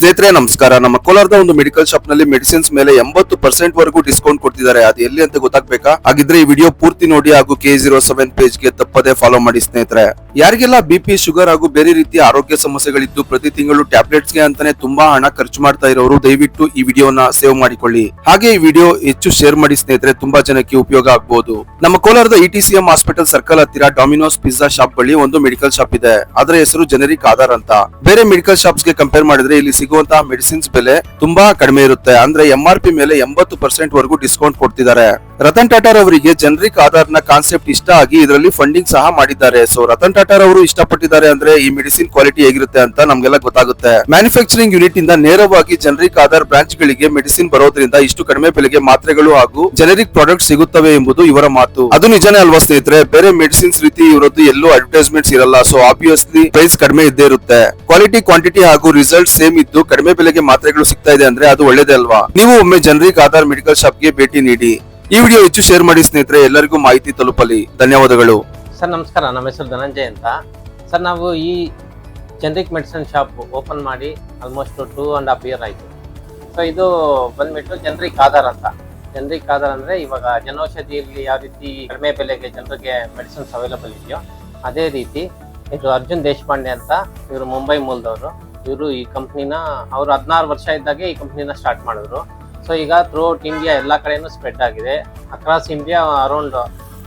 ಸ್ನೇಹಿತರೆ, ನಮಸ್ಕಾರ. ನಮ್ಮ ಕೋಲಾರದ ಒಂದು ಮೆಡಿಕಲ್ ಶಾಪ್ನಲ್ಲಿ ಮೆಡಿಸಿನ್ಸ್ ಮೇಲೆ ಎಂಬತ್ತು ಪರ್ಸೆಂಟ್ ವರೆಗೂ ಡಿಸ್ಕೌಂಟ್ ಕೊಡ್ತಿದ್ದಾರೆ ಅದು ಎಲ್ಲಿ ಅಂತ ಗೊತ್ತಾಗ್ಬೇಕಾ? ಹಾಗಿದ್ರೆ ಈ ವಿಡಿಯೋ ಪೂರ್ತಿ ನೋಡಿ ಹಾಗೂ ಕೆ ಜೀರೋ ಸೆವೆನ್ ಪೇಜ್ಗೆ ತಪ್ಪದೇ ಫಾಲೋ ಮಾಡಿ ಸ್ನೇಹಿತರೆ. ಯಾರಿಗೆಲ್ಲ ಬಿಪಿ ಶುಗರ್ ಹಾಗೂ ಬೇರೆ ರೀತಿಯ ಆರೋಗ್ಯ ಸಮಸ್ಯೆಗಳಿದ್ದು ಪ್ರತಿ ತಿಂಗಳು ಟ್ಯಾಬ್ಲೆಟ್ಸ್ಗೆ ಅಂತಾನೆ ತುಂಬಾ ಹಣ ಖರ್ಚು ಮಾಡ್ತಾ ಇರೋರು, ದಯವಿಟ್ಟು ಈ ವಿಡಿಯೋನ ಸೇವ್ ಮಾಡಿಕೊಳ್ಳಿ. ಹಾಗೆ ಈ ವಿಡಿಯೋ ಹೆಚ್ಚು ಶೇರ್ ಮಾಡಿ ಸ್ನೇಹಿತರೆ, ತುಂಬಾ ಜನಕ್ಕೆ ಉಪಯೋಗ ಆಗಬಹುದು ನಮ್ಮ ಕೋಲಾರದ ಇಟಿಸಿಎಂ ಹಾಸ್ಪಿಟಲ್ ಸರ್ಕಲ್ ಹತ್ತಿರ ಡಾಮಿನೋಸ್ ಪಿಜ್ಜಾ ಶಾಪ್ ಬಳಿ ಒಂದು ಮೆಡಿಕಲ್ ಶಾಪ್ ಇದೆ. ಅದರ ಹೆಸರು ಜನರಿಕ್ ಆಧಾರ್ ಅಂತ. ಬೇರೆ ಮೆಡಿಕಲ್ ಶಾಪ್ಸ್ಗೆ ಕಂಪೇರ್ ಮಾಡಿದ್ರೆ ಇಲ್ಲಿ ಸಿಗುವಂತಹ ಮೆಡಿಸಿನ್ಸ್ ಬೆಲೆ ತುಂಬಾ ಕಡಿಮೆ ಇರುತ್ತೆ. ಅಂದ್ರೆ ಎಂ ಆರ್ ಪಿ ಮೇಲೆ ಎಂಬತ್ತು ಪರ್ಸೆಂಟ್ ವರೆಗೂ ಡಿಸ್ಕೌಂಟ್ ಕೊಡ್ತಿದ್ದಾರೆ. ರತನ್ ಟಾಟಾರ್ ಅವರಿಗೆ ಜನರಿಕ್ ಆಧಾರ್ನ ಕಾನ್ಸೆಪ್ಟ್ ಇಷ್ಟ ಆಗಿ ಇದರಲ್ಲಿ ಫಂಡಿಂಗ್ ಸಹ ಮಾಡಿದ್ದಾರೆ. ಸೊ ರತನ್ ಟಾಟಾರ್ ಅವರು ಇಷ್ಟಪಟ್ಟಿದ್ದಾರೆ ಅಂದ್ರೆ ಈ ಮೆಡಿಸಿನ್ ಕ್ವಾಲಿಟಿ ಹೇಗಿರುತ್ತೆ ಅಂತ ನಮ್ಗೆಲ್ಲ ಗೊತ್ತಾಗುತ್ತೆ. ಮ್ಯಾನುಫ್ಯಾಕ್ಚರಿಂಗ್ ಯೂನಿಟ್ ಇಂದ ನೇರವಾಗಿ ಜನರಿಕ್ ಆಧಾರ್ ಬ್ರಾಂಚ್ ಗಳಿಗೆ ಮೆಡಿಸಿನ್ ಬರೋದ್ರಿಂದ ಇಷ್ಟು ಕಡಿಮೆ ಬೆಲೆಗೆ ಮಾತ್ರೆಗಳು ಹಾಗೂ ಜನರಿಕ್ ಪ್ರಾಡಕ್ಟ್ ಸಿಗುತ್ತವೆ ಎಂಬುದು ಇವರ ಮಾತು. ಅದು ನಿಜನೇ ಅಲ್ವಾ ಸ್ನೇಹಿತರೆ? ಬೇರೆ ಮೆಡಿಸಿನ್ಸ್ ರೀತಿ ಇವರದ್ದು ಎಲ್ಲೂ ಅಡ್ವರ್ಟೈಸ್ಮೆಂಟ್ಸ್ ಇರಲ್ಲ. ಸೊ ಆಬ್ವಿಯಸ್ಲಿ ಪ್ರೈಸ್ ಕಡಿಮೆ ಇದ್ದೇ ಇರುತ್ತೆ. ಕ್ವಾಲಿಟಿ ಕ್ವಾಂಟಿಟಿ ಹಾಗೂ ರಿಸಲ್ಟ್ ಸೇಮ್ ಇದ್ದು ಕಡಿಮೆ ಬೆಲೆಗೆ ಮಾತ್ರೆಗಳು ಸಿಗ್ತಾ ಇದೆ ಅಂದ್ರೆ ಅದು ಒಳ್ಳೇದೇ ಅಲ್ವಾ? ನೀವು ಒಮ್ಮೆ ಜನರಿಕ್ ಆಧಾರ್ ಮೆಡಿಕಲ್ ಶಾಪ್ಗೆ ಭೇಟಿ ನೀಡಿ. ಈ ವಿಡಿಯೋ ಹೆಚ್ಚು ಶೇರ್ ಮಾಡಿ ಸ್ನೇಹಿತರೆ, ಎಲ್ಲರಿಗೂ ಮಾಹಿತಿ ತಲುಪಲಿ. ಧನ್ಯವಾದಗಳು. ಸರ್, ನಮಸ್ಕಾರ. ನಮ್ಮ ಹೆಸರು ಧನಂಜಯ್ ಅಂತ. ಸರ್, ನಾವು ಈ ಜನರಿಕ್ ಮೆಡಿಸಿನ್ ಶಾಪ್ ಓಪನ್ ಮಾಡಿ almost two and half year ಆಯಿತು. ಸೊ ಇದು ಬಂದ್ಬಿಟ್ಟು ಜನರಿಕ್ ಆಧಾರ್ ಅಂತ. ಜನರಿಕ್ ಆಧಾರ್ ಅಂದರೆ ಇವಾಗ ಜನೌಷಧಿಯಲ್ಲಿ ಯಾವ ರೀತಿ ಕಡಿಮೆ ಬೆಲೆಗೆ ಜನರಿಗೆ ಮೆಡಿಸಿನ್ಸ್ ಅವೈಲಬಲ್ ಇದೆಯೋ ಅದೇ ರೀತಿ ಇದು ಅರ್ಜುನ್ ದೇಶಪಾಂಡೆ ಅಂತ ಇವರು ಮುಂಬೈ ಮೂಲದವರು. ಇವರು ಈ ಕಂಪ್ನಿನ ಅವರು ಹದಿನಾರು ವರ್ಷ ಇದ್ದಾಗೆ ಈ ಕಂಪ್ನಿನ ಸ್ಟಾರ್ಟ್ ಮಾಡಿದ್ರು. ಸೊ ಈಗ ಥ್ರೂ ಔಟ್ ಇಂಡಿಯಾ ಎಲ್ಲ ಕಡೆಯೂ ಸ್ಪ್ರೆಡ್ ಆಗಿದೆ. Across India around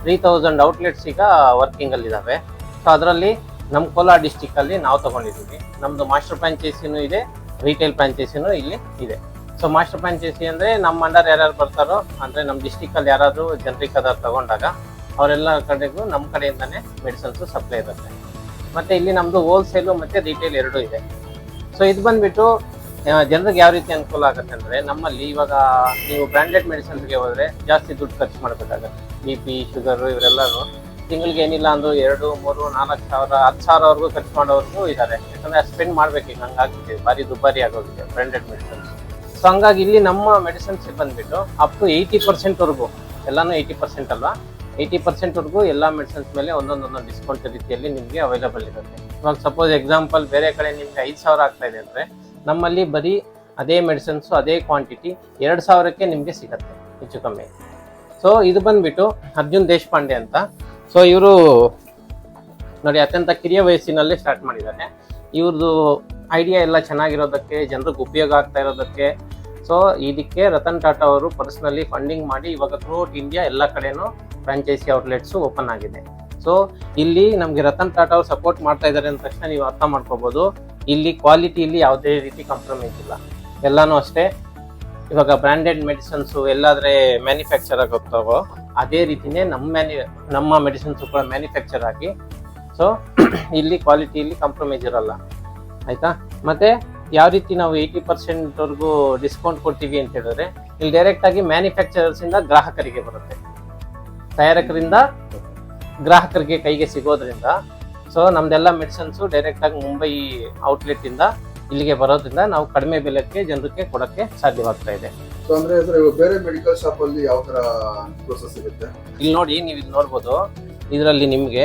three thousand outlets ಈಗ ವರ್ಕಿಂಗಲ್ಲಿ ಇದ್ದಾವೆ ಸೊ ಅದರಲ್ಲಿ ನಮ್ಮ ಕೋಲಾರ ಡಿಸ್ಟಿಕ್ಕಲ್ಲಿ ನಾವು ತಗೊಂಡಿದ್ದೀವಿ ನಮ್ಮದು ಮಾಸ್ಟರ್ ಫ್ರಾಂಚೈಸಿನೂ ಇದೆ ರಿಟೇಲ್ ಫ್ರಾಂಚೈಸಿನೂ ಇಲ್ಲಿ ಇದೆ. ಸೊ ಮಾಸ್ಟರ್ ಫ್ರಾಂಚೈಸಿ ಅಂದರೆ ನಮ್ಮ ಅಂಡರ್ ಯಾರ್ಯಾರು ಬರ್ತಾರೋ, ಅಂದರೆ ನಮ್ಮ ಡಿಸ್ಟಿಕ್ಕಲ್ಲಿ ಯಾರಾದರೂ ಜನರಿಕ್ ಅದಾರು ತಗೊಂಡಾಗ ಅವರೆಲ್ಲ ಕಡೆಗೂ ನಮ್ಮ ಕಡೆಯಿಂದನೇ ಮೆಡಿಸನ್ಸು ಸಪ್ಲೈ ಇರುತ್ತೆ. ಮತ್ತು ಇಲ್ಲಿ ನಮ್ಮದು ಹೋಲ್ಸೇಲು ಮತ್ತು ರಿಟೇಲ್ ಎರಡೂ ಇದೆ. ಸೊ ಇದು ಬಂದ್ಬಿಟ್ಟು ಜನರಿಗೆ ಯಾವ ರೀತಿ ಅನುಕೂಲ ಆಗುತ್ತೆ ಅಂದರೆ ನಮ್ಮಲ್ಲಿ ಇವಾಗ ನೀವು ಬ್ರ್ಯಾಂಡೆಡ್ ಮೆಡಿಸಿನ್ಸ್ಗೆ ಹೋದರೆ ಜಾಸ್ತಿ ದುಡ್ಡು ಖರ್ಚು ಮಾಡಬೇಕಾಗತ್ತೆ. ಬಿ ಪಿ ಶುಗರು ಇವರೆಲ್ಲರೂ ತಿಂಗಳಿಗೆ ಏನಿಲ್ಲ ಅಂದರೂ ಎರಡು, ಮೂರು, ನಾಲ್ಕು ಸಾವಿರ, ಹತ್ತು ಸಾವಿರವರೆಗೂ ಖರ್ಚು ಮಾಡೋರ್ಗೂ ಇದ್ದಾರೆ. ಯಾಕಂದರೆ ಸ್ಪೆಂಡ್ ಮಾಡ್ಬೇಕು ಈಗ ಹಂಗಾಗ್ಬಿಟ್ಟಿದೆ. ಭಾರಿ ದುಬಾರಿ ಆಗೋಗಿದೆ ಬ್ರ್ಯಾಂಡೆಡ್ ಮೆಡಿಸಿನ್ಸ್ ಸೊ ಹಂಗಾಗಿ ಇಲ್ಲಿ ನಮ್ಮ ಮೆಡಿಸಿನ್ಸ್ ಬಂದ್ಬಿಟ್ಟು ಅಪ್ ಟು ಏಯ್ಟಿ ಪರ್ಸೆಂಟ್ವರೆಗೂ ಎಲ್ಲಾನು ಏಯ್ಟಿ ಪರ್ಸೆಂಟ್ ಅಲ್ವಾ? ಏಯ್ಟಿ ಪರ್ಸೆಂಟ್ವರೆಗೂ ಎಲ್ಲ ಮೆಡಿಸಿನ್ಸ್ ಮೇಲೆ ಒಂದೊಂದೊಂದು ಡಿಸ್ಕೌಂಟ್ ರೀತಿಯಲ್ಲಿ ನಿಮಗೆ ಅವೈಲಬಲ್ ಇರುತ್ತೆ. ಇವಾಗ ಸಪೋಸ್ ಎಕ್ಸಾಂಪಲ್ ಬೇರೆ ಕಡೆ ನಿಮಗೆ ಐದು ಸಾವಿರ ಆಗ್ತಾ ಅಂದರೆ ನಮ್ಮಲ್ಲಿ ಬರೀ ಅದೇ ಮೆಡಿಸಿನ್ಸು, ಅದೇ ಕ್ವಾಂಟಿಟಿ ಎರಡು ಸಾವಿರಕ್ಕೆ ನಿಮಗೆ ಸಿಗುತ್ತೆ, ಹೆಚ್ಚು ಕಮ್ಮಿ. ಸೊ ಇದು ಬಂದ್ಬಿಟ್ಟು ಅರ್ಜುನ್ ದೇಶಪಾಂಡೆ ಅಂತ. ಸೊ ಇವರು ನೋಡಿ, ಅತ್ಯಂತ ಕಿರಿಯ ವಯಸ್ಸಿನಲ್ಲೇ ಸ್ಟಾರ್ಟ್ ಮಾಡಿದ್ದಾರೆ. ಇವ್ರದ್ದು ಐಡಿಯಾ ಎಲ್ಲ ಚೆನ್ನಾಗಿರೋದಕ್ಕೆ, ಜನರಿಗೆ ಉಪಯೋಗ ಆಗ್ತಾ ಇರೋದಕ್ಕೆ. ಸೊ ಇದಕ್ಕೆ ರತನ್ ಟಾಟಾ ಅವರು ಪರ್ಸ್ನಲಿ ಫಂಡಿಂಗ್ ಮಾಡಿ ಇವಾಗ ಥ್ರೂಔಟ್ ಇಂಡಿಯಾ ಎಲ್ಲ ಕಡೆನೂ ಫ್ರಾಂಚೈಸಿ ಔಟ್ಲೆಟ್ಸು ಓಪನ್ ಆಗಿದೆ. ಸೊ ಇಲ್ಲಿ ನಮಗೆ ರತನ್ ಟಾಟಾ ಅವರು ಸಪೋರ್ಟ್ ಮಾಡ್ತಾ ಇದ್ದಾರೆ ಅಂದ ತಕ್ಷಣ ನೀವು ಅರ್ಥ ಮಾಡ್ಕೋಬೋದು. ಇಲ್ಲಿ ಕ್ವಾಲಿಟಿಯಲ್ಲಿ ಯಾವುದೇ ರೀತಿ ಕಾಂಪ್ರಮೈಸ್ ಇಲ್ಲ. ಎಲ್ಲಾನು ಅಷ್ಟೇ, ಇವಾಗ ಬ್ರ್ಯಾಂಡೆಡ್ ಮೆಡಿಸನ್ಸು ಎಲ್ಲಾದರೆ ಮ್ಯಾನುಫ್ಯಾಕ್ಚರ್ ಆಗುತ್ತಾವೋ ಅದೇ ರೀತಿನೇ ನಮ್ಮ ಮ್ಯಾನು ನಮ್ಮ ಮೆಡಿಸಿನ್ಸು ಕೂಡ ಮ್ಯಾನುಫ್ಯಾಕ್ಚರ್ ಆಗಿ ಸೊ ಇಲ್ಲಿ ಕ್ವಾಲಿಟಿಯಲ್ಲಿ ಕಾಂಪ್ರಮೈಸ್ ಇರಲ್ಲ. ಆಯಿತಾ? ಮತ್ತು ಯಾವ ರೀತಿ ನಾವು ಏಯ್ಟಿ ಪರ್ಸೆಂಟ್ವರೆಗೂ ಡಿಸ್ಕೌಂಟ್ ಕೊಡ್ತೀವಿ ಅಂತ ಹೇಳಿದ್ರೆ, ಇಲ್ಲಿ ಡೈರೆಕ್ಟಾಗಿ ಮ್ಯಾನುಫ್ಯಾಕ್ಚರರ್ಸಿಂದ ಗ್ರಾಹಕರಿಗೆ ಬರುತ್ತೆ. ತಯಾರಕರಿಂದ ಗ್ರಾಹಕರಿಗೆ ಕೈಗೆ ಸಿಗೋದ್ರಿಂದ ಸೊ ನಮ್ದೆಲ್ಲ ಮೆಡಿಸಿನ್ಸು ಡೈರೆಕ್ಟಾಗಿ ಮುಂಬೈ ಔಟ್ಲೆಟ್ ಇಂದ ಇಲ್ಲಿಗೆ ಬರೋದ್ರಿಂದ ನಾವು ಕಡಿಮೆ ಬೆಲೆಗೆ ಜನರಿಗೆ ಕೊಡಕ್ಕೆ ಸಾಧ್ಯವಾಗ್ತಾ ಇದೆ. ಸೊ ಅಂದ್ರೆ ಸರ್ ಬೇರೆ ಮೆಡಿಕಲ್ ಶಾಪ್ ಅಲ್ಲಿ ಯಾವ ತರ ಪ್ರೋಸೆಸ್ ಇರುತ್ತೆ ಇಲ್ಲಿ ನೋಡಿ ನೀವು ಇಲ್ಲಿ ನೋಡ್ಬೋದು. ಇದರಲ್ಲಿ ನಿಮಗೆ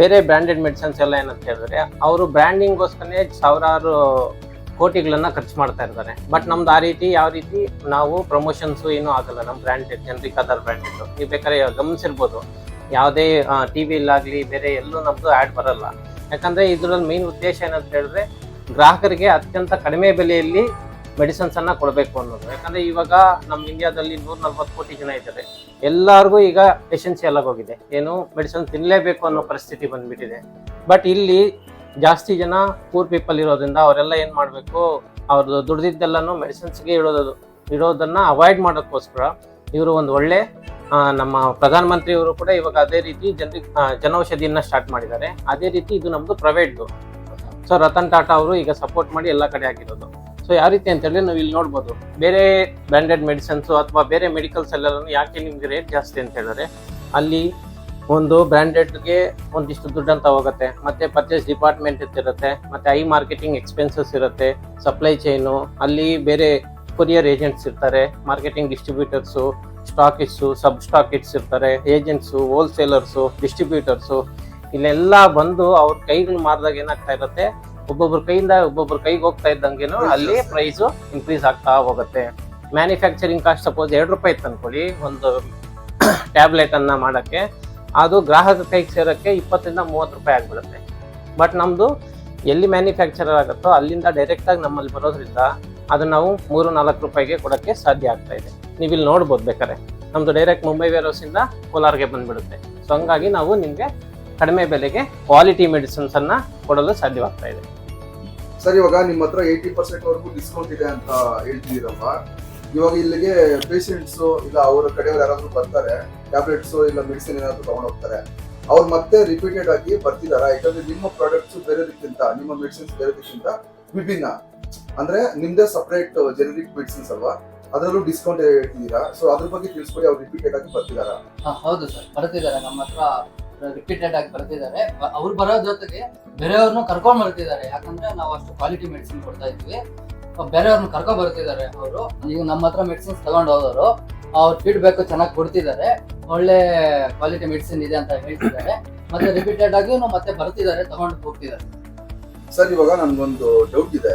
ಬೇರೆ ಬ್ರ್ಯಾಂಡೆಡ್ ಮೆಡಿಸಿನ್ಸ್ ಎಲ್ಲ ಏನಂತ ಹೇಳಿದ್ರೆ ಅವರು ಬ್ರ್ಯಾಂಡಿಂಗ್ಗೋಸ್ಕರನೇ ಸಾವಿರಾರು ಕೋಟಿಗಳನ್ನ ಖರ್ಚು ಮಾಡ್ತಾ ಇರ್ತಾರೆ. ಬಟ್ ನಮ್ದು ಆ ರೀತಿ ಯಾವ ರೀತಿ ನಾವು ಪ್ರಮೋಷನ್ಸು ಏನೂ ಆಗಲ್ಲ. ನಮ್ಮ ಬ್ರ್ಯಾಂಡೆಡ್ ಜನರಿಕ್ ಅದರ್ ಬ್ರ್ಯಾಂಡೆಡ್ ನೀವು ಬೇಕಾದ್ರೆ ಗಮನಿಸಿರ್ಬೋದು. ಯಾವುದೇ ಟಿ ವಿಲಾಗಲಿ ಬೇರೆ ಎಲ್ಲೂ ನಮ್ಮದು ಆ್ಯಡ್ ಬರಲ್ಲ. ಯಾಕಂದರೆ ಇದರಲ್ಲಿ ಮೇನ್ ಉದ್ದೇಶ ಏನಂತ ಹೇಳಿದ್ರೆ ಗ್ರಾಹಕರಿಗೆ ಅತ್ಯಂತ ಕಡಿಮೆ ಬೆಲೆಯಲ್ಲಿ ಮೆಡಿಸನ್ಸನ್ನು ಕೊಡಬೇಕು ಅನ್ನೋದು. ಯಾಕಂದರೆ ಇವಾಗ ನಮ್ಮ ಇಂಡಿಯಾದಲ್ಲಿ ನೂರ ನಲ್ವತ್ತು ಕೋಟಿ ಜನ ಇದ್ದಾರೆ. ಎಲ್ಲರಿಗೂ ಈಗ ಪೇಷನ್ಸಿ ಎಲ್ಲ ಹೋಗಿದೆ ಏನು ಮೆಡಿಸಿನ್ ತಿನ್ನಲೇಬೇಕು ಅನ್ನೋ ಪರಿಸ್ಥಿತಿ ಬಂದ್ಬಿಟ್ಟಿದೆ. ಬಟ್ ಇಲ್ಲಿ ಜಾಸ್ತಿ ಜನ ಪೂರ್ ಪೀಪಲ್ ಇರೋದ್ರಿಂದ ಅವರೆಲ್ಲ ಏನು ಮಾಡಬೇಕು ಅವ್ರದ್ದು ದುಡ್ದಿದ್ದೆಲ್ಲನೂ ಮೆಡಿಸಿನ್ಸ್ಗೆ ಇಡೋದು, ಇಡೋದನ್ನು ಅವಾಯ್ಡ್ ಮಾಡೋಕ್ಕೋಸ್ಕರ ಇವರು ಒಂದು ಒಳ್ಳೆ ನಮ್ಮ ಪ್ರಧಾನಮಂತ್ರಿಯವರು ಕೂಡ ಇವಾಗ ಅದೇ ರೀತಿ ಜನರಿಗೆ ಜನೌಷಧಿಯನ್ನ ಸ್ಟಾರ್ಟ್ ಮಾಡಿದ್ದಾರೆ. ಅದೇ ರೀತಿ ಇದು ನಮ್ಮದು ಪ್ರೈವೇಟ್ದು ಸೊ ರತನ್ ಟಾಟಾ ಅವರು ಈಗ ಸಪೋರ್ಟ್ ಮಾಡಿ ಎಲ್ಲ ಕಡೆ ಆಗಿರೋದು. ಸೊ ಯಾವ ರೀತಿ ಅಂತ ಹೇಳಿ ನಾವು ಇಲ್ಲಿ ನೋಡ್ಬೋದು. ಬೇರೆ ಬ್ರ್ಯಾಂಡೆಡ್ ಮೆಡಿಸಿನ್ಸು ಅಥವಾ ಬೇರೆ ಮೆಡಿಕಲ್ಸ್ ಎಲ್ಲರೂ ಯಾಕೆ ನಿಮ್ಗೆ ರೇಟ್ ಜಾಸ್ತಿ ಅಂತ ಹೇಳಿದ್ರೆ, ಅಲ್ಲಿ ಒಂದು ಬ್ರ್ಯಾಂಡೆಡ್ಗೆ ಒಂದಿಷ್ಟು ದುಡ್ಡು ಅಂತ ಹೋಗುತ್ತೆ. ಮತ್ತೆ ಪರ್ಚೇಸ್ ಡಿಪಾರ್ಟ್ಮೆಂಟ್ ಇರುತ್ತೆ. ಮತ್ತೆ ಐ ಮಾರ್ಕೆಟಿಂಗ್ ಎಕ್ಸ್ಪೆನ್ಸಸ್ ಇರುತ್ತೆ. ಸಪ್ಲೈ ಚೈನು ಅಲ್ಲಿ ಬೇರೆ ಕೊರಿಯರ್ ಏಜೆಂಟ್ಸ್ ಇರ್ತಾರೆ marketing distributors stockists sub stockists ಇರ್ತಾರೆ ಏಜೆಂಟ್ಸು ಹೋಲ್ಸೇಲರ್ಸು ಡಿಸ್ಟ್ರಿಬ್ಯೂಟರ್ಸು ಇಲ್ಲೆಲ್ಲ ಬಂದು ಅವ್ರ ಕೈಗಳು ಮಾರಿದಾಗ ಏನಾಗ್ತಾ ಇರುತ್ತೆ ಒಬ್ಬೊಬ್ರ ಕೈಯಿಂದ ಒಬ್ಬೊಬ್ರ ಕೈಗೆ ಹೋಗ್ತಾ ಇದ್ದಂಗೆ ಅಲ್ಲಿ ಪ್ರೈಸು ಇನ್ಕ್ರೀಸ್ ಆಗ್ತಾ ಹೋಗುತ್ತೆ. ಮ್ಯಾನುಫ್ಯಾಕ್ಚರಿಂಗ್ ಕಾಸ್ಟ್ ಸಪೋಸ್ ಎರಡು ರೂಪಾಯಿ ಇತ್ತು ಅನ್ಕೊಳ್ಳಿ ಒಂದು ಟ್ಯಾಬ್ಲೆಟ್ ಮಾಡೋಕ್ಕೆ ಮಾಡಕ್ಕೆ. ಅದು ಗ್ರಾಹಕ ಕೈಗೆ ಸೇರೋಕ್ಕೆ ಇಪ್ಪತ್ತರಿಂದ ಮೂವತ್ತು ರೂಪಾಯಿ ಆಗಿಬಿಡುತ್ತೆ. ಬಟ್ ನಮ್ದು ಎಲ್ಲಿ ಮ್ಯಾನುಫ್ಯಾಕ್ಚರ್ ಆಗುತ್ತೋ ಅಲ್ಲಿಂದ ಡೈರೆಕ್ಟಾಗಿ ನಮ್ಮಲ್ಲಿ ಬರೋದ್ರಿಂದ ಅದು ನಾವು ಮೂರು ನಾಲ್ಕು ರೂಪಾಯಿಗೆ ಕೊಡೋಕ್ಕೆ ಸಾಧ್ಯ ಆಗ್ತಾ ಇದೆ. ನೀವು ಇಲ್ಲಿ ನೋಡ್ಬೋದು ಬೇಕಾದ್ರೆ. ನಮ್ದು ಡೈರೆಕ್ಟ್ ಮುಂಬೈ ವೇರ್ಹೌಸ್ ಇಂದ ಕೋಲಾರ್ಗೆ ಬಂದ್ಬಿಡುತ್ತೆ. ಸೊ ಹಂಗಾಗಿ ನಾವು ನಿಮಗೆ ಕಡಿಮೆ ಬೆಲೆಗೆ ಕ್ವಾಲಿಟಿ ಮೆಡಿಸಿನ್ಸ್ ಅನ್ನ ಕೊಡಲು ಸಾಧ್ಯವಾಗ್ತಾ ಇದೆ. ಸರ್, ಇವಾಗ ನಿಮ್ಮ ಹತ್ರ ಏಯ್ಟಿ ಪರ್ಸೆಂಟ್ ವರೆಗೂ ಡಿಸ್ಕೌಂಟ್ ಇದೆ ಅಂತ ಹೇಳ್ತಿದ್ದೀರಪ್ಪ ಇವಾಗ ಇಲ್ಲಿಗೆ ಪೇಷಂಟ್ಸ್ ಇಲ್ಲ ಅವರ ಕಡೆಯವ್ರು ಯಾರಾದರೂ ಬರ್ತಾರೆ ಟ್ಯಾಬ್ಲೆಟ್ಸ್ ಇಲ್ಲ ಮೆಡಿಸಿನ್ ಏನಾದರೂ ತೊಗೊಂಡೋಗ್ತಾರೆ, ಅವ್ರು ಮತ್ತೆ ರಿಪೀಟೆಡ್ ಆಗಿ ಬರ್ತಿದಾರ? ಯಾಕಂದ್ರೆ ನಿಮ್ಮ ಪ್ರಾಡಕ್ಟ್ಸ್ ಬೇರೆದಕ್ಕಿಂತ ನಿಮ್ಮ ಮೆಡಿಸಿನ್ಸ್ ಬೇರೆದಕ್ಕಿಂತ ವಿಭಿನ್ನ. ಅಂದ್ರೆ ನಿಮ್ದೇ ಸಪ್ರೇಟ್ ಜೆನರಿಕ್ ಮೆಡಿಸಿನ್ಸ್ ಅಲ್ವಾ? ಅದರಲ್ಲೂ ಡಿಸ್ಕೌಂಟ್ ಹೇಳ್ತಿದ್ದೀರಾ ಸೊ ಅದ್ರ ಬಗ್ಗೆ ತಿಳಿಸ್ಕೊಡಿ ಅವ್ರು ರಿಪೀಟೆಡ್ ಆಗಿ ಬರ್ತಿದಾರಾ? ಹಾ, ಹೌದು ಸರ್. ಬರ್ತಿದ್ದಾರೆ ನಮ್ಮ ಹತ್ರ ರಿಪೀಟೆಡ್ ಆಗಿ ಬರ್ತಿದ್ದಾರೆ ಅವ್ರು ಬರೋ ಜೊತೆಗೆ ಬೇರೆಯವ್ರನ್ನೂ ಕರ್ಕೊಂಡ್ ಬರ್ತಿದ್ದಾರೆ ಯಾಕಂದ್ರೆ ನಾವು ಅಷ್ಟು ಕ್ವಾಲಿಟಿ ಮೆಡಿಸಿನ್ ಕೊಡ್ತಾ ಇದ್ವಿ. ಬೇರೆಯವ್ರನ್ನ ಕರ್ಕೊಂಡ್ ಬರ್ತಿದ್ದಾರೆ ಅವರು. ಈಗ ನಮ್ಮ ಹತ್ರ ಮೆಡಿಸಿನ್ಸ್ ತಗೊಂಡು ಹೋದವರು. ಅವ್ರ ಫೀಡ್ಬ್ಯಾಕ್ ಚೆನ್ನಾಗಿ ಕೊಡ್ತಿದ್ದಾರೆ ಒಳ್ಳೆ ಕ್ವಾಲಿಟಿ ಮೆಡಿಸಿನ್ ಇದೆ ಅಂತ ಹೇಳ್ತಿದ್ದಾರೆ ಮತ್ತೆ ರಿಪೀಟೆಡ್ ಆಗಿ ಮತ್ತೆ ಬರ್ತಿದ್ದಾರೆ ತಗೊಂಡು ಹೋಗ್ತಿದ್ದಾರೆ ಸರ್ ಇವಾಗ ನನ್ಗೊಂದು ಡೌಟ್ ಇದೆ.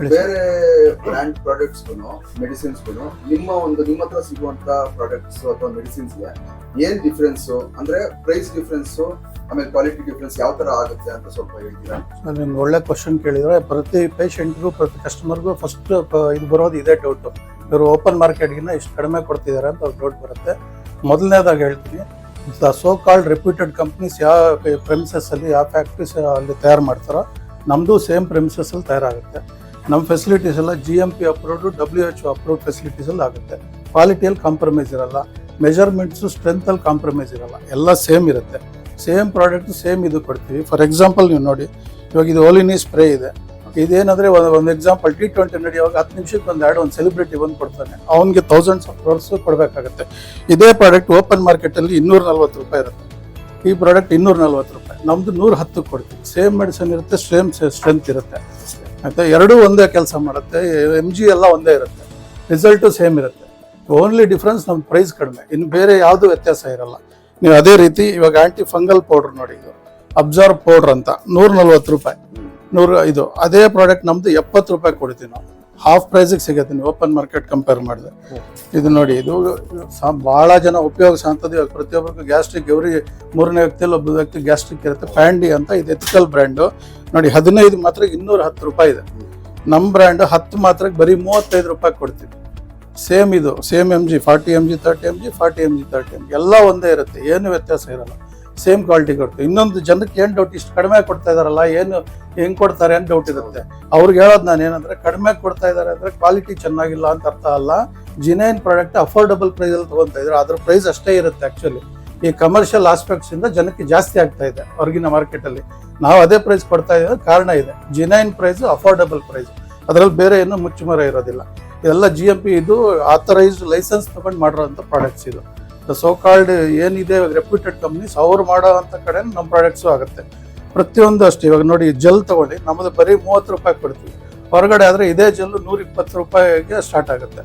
ಬೇರೆ ಬ್ರ್ಯಾಂಡ್ ಪ್ರಾಡಕ್ಟ್ಸ್ ಮೆಡಿಸಿನ್ಸ್ ನಿಮ್ಮ ಒಂದು ನಿಮ್ಮ ಹತ್ರ ಸಿಗುವಂತ ಪ್ರಾಡಕ್ಟ್ಸ್ ಅಥವಾ ಮೆಡಿಸಿನ್ಸ್ಗೆ ಏನ್ ಡಿಫ್ರೆನ್ಸ್ ಅಂದ್ರೆ ಪ್ರೈಸ್ ಡಿಫ್ರೆನ್ಸು ಆಮೇಲೆ ಕ್ವಾಲಿಟಿ ಡಿಫ್ರೆನ್ಸ್ ಯಾವ ತರ ಆಗುತ್ತೆ ಅಂತ ಸ್ವಲ್ಪ ಹೇಳ್ತೀರಾ? ನಿಮ್ಗೆ ಒಳ್ಳೆ ಕ್ವಶನ್ ಕೇಳಿದ್ರೆ ಪ್ರತಿ ಪೇಷಂಟ್ಗೂ ಪ್ರತಿ ಕಸ್ಟಮರ್ಗೂ ಫಸ್ಟ್ ಇದು ಬರೋದು ಇದೇ ಡೌಟು ಇವರು ಓಪನ್ ಮಾರ್ಕೆಟ್ಗಿನ್ನ ಇಷ್ಟು ಕಡಿಮೆ ಕೊಡ್ತಿದ್ದಾರೆ ಅಂತ ಅವ್ರು ಡೌಟ್ ಬರುತ್ತೆ. ಮೊದಲನೇದಾಗಿ ಹೇಳ್ತೀನಿ the so called reputed companies ಯಾವ ಪ್ರೆಮಿಸಸ್ ಅಲ್ಲಿ ಯಾವ ಫ್ಯಾಕ್ಟ್ರೀಸ್ ಅಲ್ಲಿ ತಯಾರು ಮಾಡ್ತಾರೋ ನಮ್ಮದು ಸೇಮ್ ಪ್ರೆಮಿಸಸ್ ಅಲ್ಲಿ ತಯಾರಾಗುತ್ತೆ. ನಮ್ಮ ಫೆಸಿಲಿಟೀಸ್ ಎಲ್ಲ G M P approved W H approved facilities ಅಲ್ಲಿ ಆಗುತ್ತೆ. ಕ್ವಾಲಿಟಿಯಲ್ಲಿ ಕಾಂಪ್ರಮೈಸ್ ಇರಲ್ಲ. ಮೆಜರ್ಮೆಂಟ್ಸು ಸ್ಟ್ರೆಂತಲ್ಲಿ ಕಾಂಪ್ರಮೈಸ್ ಇರಲ್ಲ. ಎಲ್ಲ ಸೇಮ್ ಇರುತ್ತೆ. ಸೇಮ್ ಪ್ರಾಡಕ್ಟ್ ಸೇಮ್ ಇದು ಕೊಡ್ತೀವಿ. ಫಾರ್ ಎಕ್ಸಾಂಪಲ್ ನೀವು ನೋಡಿ, ಇವಾಗ ಇದು ಓಲಿನಿ ಸ್ಪ್ರೇ ಇದೆ. ಇದೇನಂದ್ರೆ ಒಂದು ಒಂದು ಎಕ್ಸಾಂಪಲ್ ಟಿ ಟ್ವೆಂಟಿ ನಡೆಯುವಾಗ ಹತ್ತು ನಿಮಿಷಕ್ಕೆ ಒಂದು ಎರಡು ಒಂದು ಸೆಲೆಬ್ರಿಟಿ ಬಂದು ಕೊಡ್ತಾನೆ. ಅವನಿಗೆ ತೌಸಂಡ್ಸ್ ಆಫ್ ಕ್ರೋರ್ಸ್ ಕೊಡಬೇಕಾಗುತ್ತೆ. ಇದೇ ಪ್ರಾಡಕ್ಟ್ ಓಪನ್ ಮಾರ್ಕೆಟಲ್ಲಿ ಇನ್ನೂರ ನಲ್ವತ್ತು ರೂಪಾಯಿ ಇರುತ್ತೆ. ಈ ಪ್ರಾಡಕ್ಟ್ ಇನ್ನೂರ ನಲ್ವತ್ತು ರೂಪಾಯಿ. ನಮ್ಮದು ನೂರ ಹತ್ತಕ್ಕೆ ಕೊಡ್ತೀವಿ. ಸೇಮ್ ಮೆಡಿಸನ್ ಇರುತ್ತೆ ಸೇಮ್ ಸ್ಟ್ರೆಂತ್ ಇರುತ್ತೆ. ಆಯ್ತಾ ಎರಡೂ ಒಂದೇ ಕೆಲಸ ಮಾಡುತ್ತೆ. ಎಂ ಜಿ ಎಲ್ಲ ಒಂದೇ ಇರುತ್ತೆ. ರಿಸಲ್ಟು ಸೇಮ್ ಇರುತ್ತೆ. ಓನ್ಲಿ ಡಿಫ್ರೆನ್ಸ್ ನಮ್ಮ ಪ್ರೈಸ್ ಕಡಿಮೆ. ಇನ್ನು ಬೇರೆ ಯಾವುದು ವ್ಯತ್ಯಾಸ ಇರಲ್ಲ. ನೀವು ಅದೇ ರೀತಿ ಇವಾಗ ಆ್ಯಂಟಿ ಫಂಗಲ್ ಪೌಡ್ರ್ ನೋಡಿ ಇದು. ಅಬ್ಸಾರ್ಬ್ ಪೌಡ್ರ್ ಅಂತ. ನೂರ ನಲ್ವತ್ತು ರೂಪಾಯಿ. ನೂರ ಇದು ಅದೇ ಪ್ರಾಡಕ್ಟ್ ನಮ್ದು ಎಪ್ಪತ್ತು ರೂಪಾಯಿ ಕೊಡ್ತೀವಿ ನಾವು. ಹಾಫ್ ಪ್ರೈಸಿಗೆ ಸಿಗುತ್ತೆ ನೀವು ಓಪನ್ ಮಾರ್ಕೆಟ್ ಕಂಪೇರ್ ಮಾಡಿದ್ರೆ. ಇದು ನೋಡಿ, ಇದು ಬಹಳ ಜನ ಉಪಯೋಗಿಸೋಂಥದ್ದು ಇವಾಗ ಪ್ರತಿಯೊಬ್ಬರಿಗೂ ಗ್ಯಾಸ್ಟ್ರಿಕ್ ಎವ್ರಿ ಮೂರನೇ ವ್ಯಕ್ತಿಯಲ್ಲಿ ಒಬ್ಬ ವ್ಯಕ್ತಿ ಗ್ಯಾಸ್ಟ್ರಿಕ್ ಇರುತ್ತೆ ಪ್ಯಾಂಡಿ ಅಂತ, ಇದು ಎಥಿಕಲ್ ಬ್ರ್ಯಾಂಡು ನೋಡಿ, ಹದಿನೈದು ಮಾತ್ರ ಇನ್ನೂರ ಹತ್ತು ರೂಪಾಯಿ ಇದೆ. ನಮ್ಮ ಬ್ರ್ಯಾಂಡ್ ಹತ್ತು ಮಾತ್ರಕ್ಕೆ ಬರೀ ಮೂವತ್ತೈದು ರೂಪಾಯಿ ಕೊಡ್ತೀವಿ. ಸೇಮ್ ಇದು same M G forty M G thirty M G forty M G thirty M G ಎಲ್ಲ ಒಂದೇ ಇರುತ್ತೆ, ಏನು ವ್ಯತ್ಯಾಸ ಇರಲ್ಲ. ಸೇಮ್ ಕ್ವಾಲಿಟಿ ಕೊಡ್ತೀವಿ. ಇನ್ನೊಂದು ಜನಕ್ಕೆ ಏನು ಡೌಟ್ ಇಷ್ಟು ಕಡಿಮೆ ಕೊಡ್ತಾ ಇದಾರಲ್ಲ, ಏನು ಹೆಂಗ್ ಕೊಡ್ತಾರೆ ಅಂತ ಡೌಟ್ ಇರುತ್ತೆ. ಅವ್ರಿಗೆ ಹೇಳೋದು ನಾನು ಏನಂದ್ರೆ, ಕಡಿಮೆ ಕೊಡ್ತಾ ಇದ್ದಾರೆ ಅಂದ್ರೆ ಕ್ವಾಲಿಟಿ ಚೆನ್ನಾಗಿಲ್ಲ ಅಂತ ಅರ್ಥ ಅಲ್ಲ. ಜಿನೈನ್ ಪ್ರಾಡಕ್ಟ್ ಅಫೋರ್ಡಬಲ್ ಪ್ರೈಸ್ ಅಲ್ಲಿ ತಗೊಂತ ಇದ್ರೆ ಅದ್ರ ಪ್ರೈಸ್ ಅಷ್ಟೇ ಇರುತ್ತೆ ಆಕ್ಚುಲಿ ಈ ಕಮರ್ಷಿಯಲ್ ಆಸ್ಪೆಕ್ಟ್ಸ್ ಇಂದ ಜನಕ್ಕೆ ಜಾಸ್ತಿ ಆಗ್ತಾ ಇದೆ ಹೊರಗಿನ ಮಾರ್ಕೆಟ್ ಅಲ್ಲಿ. ನಾವು ಅದೇ ಪ್ರೈಸ್ ಕೊಡ್ತಾ ಇದ್ದ ಕಾರಣ ಇದೆ. ಜಿನೈನ್ ಪ್ರೈಸ್ ಅಫೋರ್ಡಬಲ್ ಪ್ರೈಸ್ ಅದರಲ್ಲಿ ಬೇರೆ ಏನು ಮುಚ್ಚುಮರ ಇರೋದಿಲ್ಲ. ಇದೆಲ್ಲ ಜಿ ಎಂ ಪಿ ಇದು ಆಥರೈಸ್ಡ್ ಲೈಸೆನ್ಸ್ ತಗೊಂಡು ಮಾಡಿರೋಂಥ ಪ್ರಾಡಕ್ಟ್ಸ್ ಇದು. ಸೋ ಕಾಲ್ಡ್ ಏನಿದೆ ರೆಪ್ಯೂಟೆಡ್ ಕಂಪ್ನೀಸ್ ಅವ್ರು ಮಾಡೋ ಅಂತ ಕಡೆ ನಮ್ಮ ಪ್ರಾಡಕ್ಟ್ಸು ಆಗುತ್ತೆ. ಪ್ರತಿಯೊಂದು ಅಷ್ಟೇ. ಇವಾಗ ನೋಡಿ ಜೆಲ್ ತೊಗೊಳ್ಳಿ. ನಮ್ಮದು ಬರೀ ಮೂವತ್ತು ರೂಪಾಯಿ ಕೊಡ್ತೀವಿ. ಹೊರಗಡೆ ಆದರೆ ಇದೇ ಜೆಲ್ಲು ನೂರ ಇಪ್ಪತ್ತು ರೂಪಾಯಿಗೆ ಸ್ಟಾರ್ಟ್ ಆಗುತ್ತೆ.